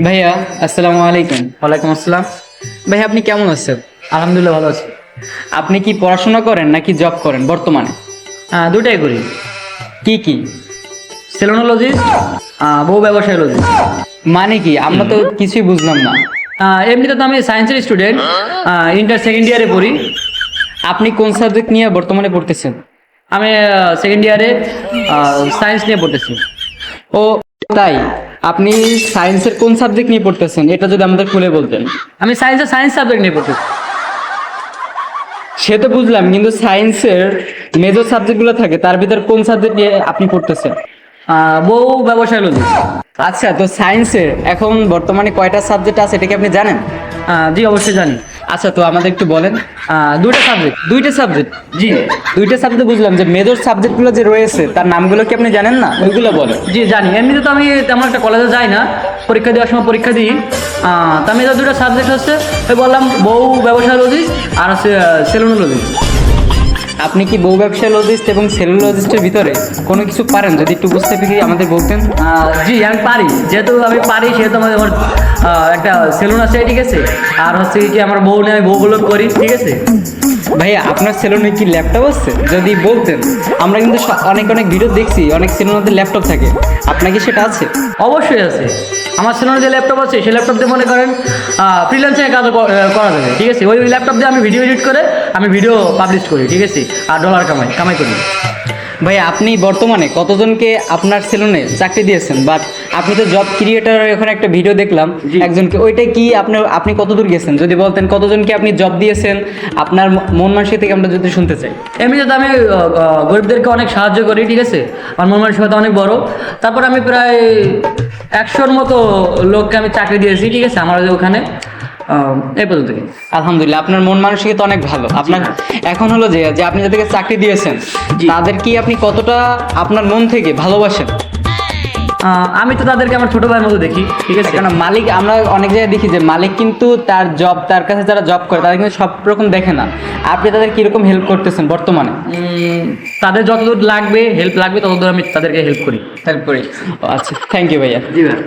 ভাইয়া আসসালামু আলাইকুম। ওয়ালাইকুম আসসালাম। ভাইয়া আপনি কেমন আছেন? আলহামদুলিল্লাহ ভালো আছি। আপনি কি পড়াশোনা করেন নাকি জব করেন বর্তমানে? হ্যাঁ দুটাই করি। কি কি? সেলোনোলজিস্ট বউ ব্যবসায়লজিস্ট মানে কি? আমরা তো কিছুই বুঝলাম না। এমনিতে তো আমি সায়েন্সের স্টুডেন্ট ইন্টার সেকেন্ড ইয়ারে পড়ি। আপনি কোন সাবজেক্ট নিয়ে বর্তমানে পড়তেছেন? আমি সেকেন্ড ইয়ারে সায়েন্স নিয়ে পড়তেছি। ও তাই? আপনি সায়েন্সের কোন সাবজেক্ট নিয়ে পড়তেছেন? এটা যদি আমাদের খুলে বলতেন। আমি সায়েন্সের সায়েন্স সাবজেক্ট নিয়ে পড়তেছি। সে তো বুঝলাম কিন্তু সায়েন্সের মেজর সাবজেক্টগুলো থাকে তার ভিতর কোন সাবজেক্ট নিয়ে আপনি পড়তেছেন? বউ ব্যবসায় লজি আচ্ছা তো সায়েন্সের এখন বর্তমানে কয়টা সাবজেক্ট আছে এটা কি আপনি জানেন? জি অবশ্যই জানি। আচ্ছা তো আমাদের একটু বলেন দুইটা সাবজেক্ট দুইটা সাবজেক্ট জি, দুইটা সাবজেক্ট বুঝলাম যে মেজর সাবজেক্টগুলো যে রয়েছে, তার নামগুলো কি আপনি জানেন না? ওইগুলো বলেন। জি, জানি। এমনিতে তো আমি তেমন একটা কলেজে যাই না। পরীক্ষা দেওয়ার সময় পরীক্ষা দিই। তা আমি দুটো সাবজেক্ট হচ্ছে বললাম বউ ব্যবসায় লজিস আর হচ্ছে সেলোনোলজিস্ট আপনি কি বউ ব্যবসা লজিস্ট এবং সেলুলজিস্টের ভিতরে কোনো কিছু পারেন? যদি একটু বুঝতে পেরে আমাদের বলতেন। জি, আমি পারি। যেহেতু আমি পারি, সেহেতু আমাদের আমার একটা সেলুন আছে ঠিক আছে। আর হচ্ছে কি, আমার বউ নিয়ে আমি বউগুলো করি, ঠিক আছে? ভাইয়া, আপনার সেলুনে কি ল্যাপটপ আছে? যদি বলতেন। আমরা কিন্তু অনেক অনেক ভিডিও দেখছি, অনেক সেলুনে ল্যাপটপ থাকে। আপনার কি সেটা আছে? অবশ্যই আছে। আমার সেলুনে যে ল্যাপটপ আছে, সেই ল্যাপটপ দিয়ে মনে করেন ফ্রিল্যান্সিং কাজ করা যাবে, ঠিক আছে? ওই ল্যাপটপ দিয়ে আমি ভিডিও এডিট করে, আমি ভিডিও পাবলিশ করি, ঠিক আছে? আর ডলার কামাই কামাই করি। ভাইয়া আপনি বর্তমানে কতজনকে আপনার সেলুনে চাকরি দিয়েছেন? বাট আপনি তো জব ক্রিয়েটার এখন একটা ভিডিও দেখলাম একজনকে। ওইটা কি আপনার আপনি কতদূর গেছেন? যদি বলতেন কতজনকে আপনি জব দিয়েছেন? আপনার মন মানসিক থেকে আমরা যদি শুনতে চাই। এমনিতে তো আমি গরিবদেরকে অনেক সাহায্য করি ঠিক আছে? আমার মন মানসিকতা অনেক বড়। তারপর আমি প্রায় একশোর মতো লোককে আমি চাকরি দিয়েছি ঠিক আছে? আমার ওখানে। এই পর্যন্ত কি। আলহামদুলিল্লাহ আপনার মন মানসিকতা অনেক ভালো। আপনার এখন হলো যে যে আপনি যাদেরকে চাকরি দিয়েছেন। তাদের কি আপনি কতটা আপনার মন থেকে ভালোবাসেন? আমি তো তাদেরকে আমার ছোট ভাইয়ের মতো দেখি ঠিক আছে? কারণ মালিক আমরা অনেক জায়গায় দেখি যে মালিক কিন্তু তার জব তার কাছে যারা জব করে তাদের কিন্তু সব রকম দেখে না। আপনি তাদের কীরকম হেল্প করতেছেন বর্তমানে? তাদের যতদূর লাগবে হেল্প লাগবে ততদূর আমি তাদেরকে হেল্প করি। হেল্প করি। আচ্ছা থ্যাংক ইউ ভাইয়া। জি ভাই।